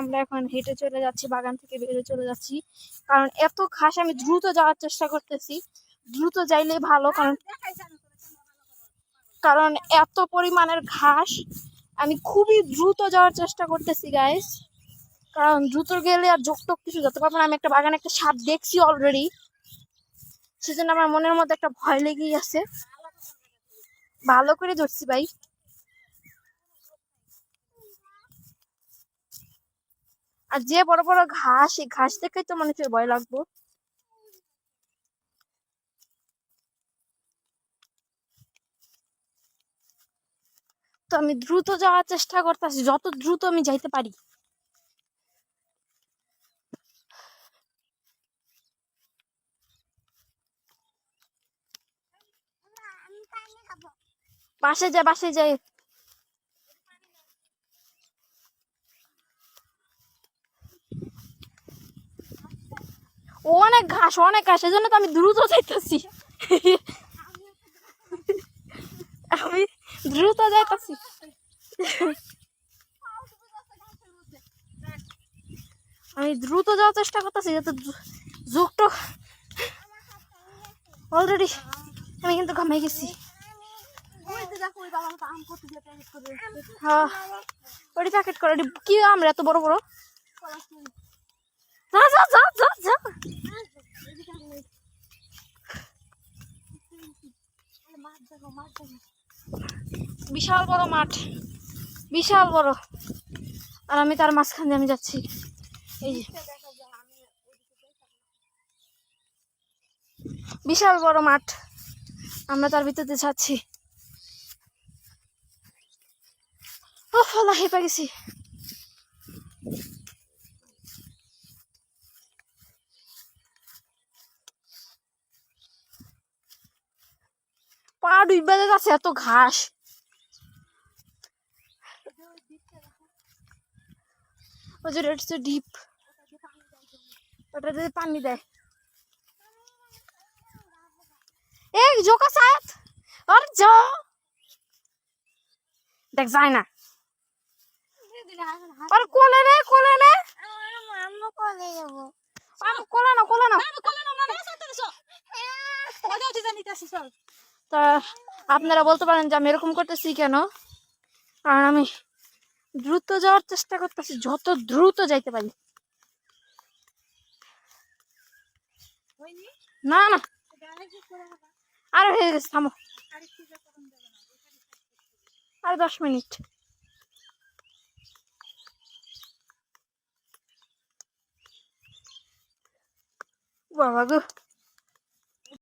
আমরা এখন হেঁটে চলে যাচ্ছি, বাগান থেকে বেরিয়ে চলে যাচ্ছি। কারণ এত ঘাস আমি দ্রুত যাওয়ার চেষ্টা করতেছি। দ্রুত যাইলে ভালো, কারণ কারণ এত পরিমাণের ঘাস আমি খুবই দ্রুত যাওয়ার চেষ্টা করতেছি গাইস কারণ দ্রুত গেলে আর ঝোঁকটোক কিছু যেতে পারব না। আমি একটা বাগানে একটা সাপ দেখছি অলরেডি সেজন্য আমার মনের মধ্যে একটা ভয় লেগেই আছে। ভালো করে ধরছি, ভাই। আর যে বড় বড় ঘাস, এই ঘাস দেখেই তো মানুষের ভয় লাগবো। তো আমি দ্রুত যাওয়ার চেষ্টা করতেছি, যত দ্রুত আমি যাইতে পারি। বাসে যায় বাসে যায় অনেক ঘাস অনেক ঘাস, এই জন্য তো আমি দ্রুত যাইতেছি। আমি দ্রুত যাইতেছি। আমি দ্রুত যাওয়ার চেষ্টা করতেছি যাতে যুগটো অলরেডি আমি কিন্তু ঘামাই গেছি। হ্যাঁ ওটি কি আমরা এত বড় বড়? যা যা যা যা যা। বিশাল বড় মাঠ। বিশাল বড়। আর আমি তার মাঝখান দিয়ে আমি যাচ্ছি। এই যে। বিশাল বড় মাঠ। আমরা তার ভিতরে যাচ্ছি। ও ফলা হেপে গেছি। পা ডুববে যাচ্ছে এত ঘাস এটা হচ্ছে ডিপ পানি দেয় এই জোকা সায়াত আর যা দেখ যায় না আর কোলে নে কোলে নে আম কোলে না কোলে না তা আপনারা বলতে পারেন যে আমি এরকম করতেছি কেন? কারণ আমি দ্রুত যাওয়ার চেষ্টা করতেছি, যত দ্রুত যাইতে পারি। না না। আর হয়ে গেছে, থামো। আর দশ মিনিট। বাবা গো।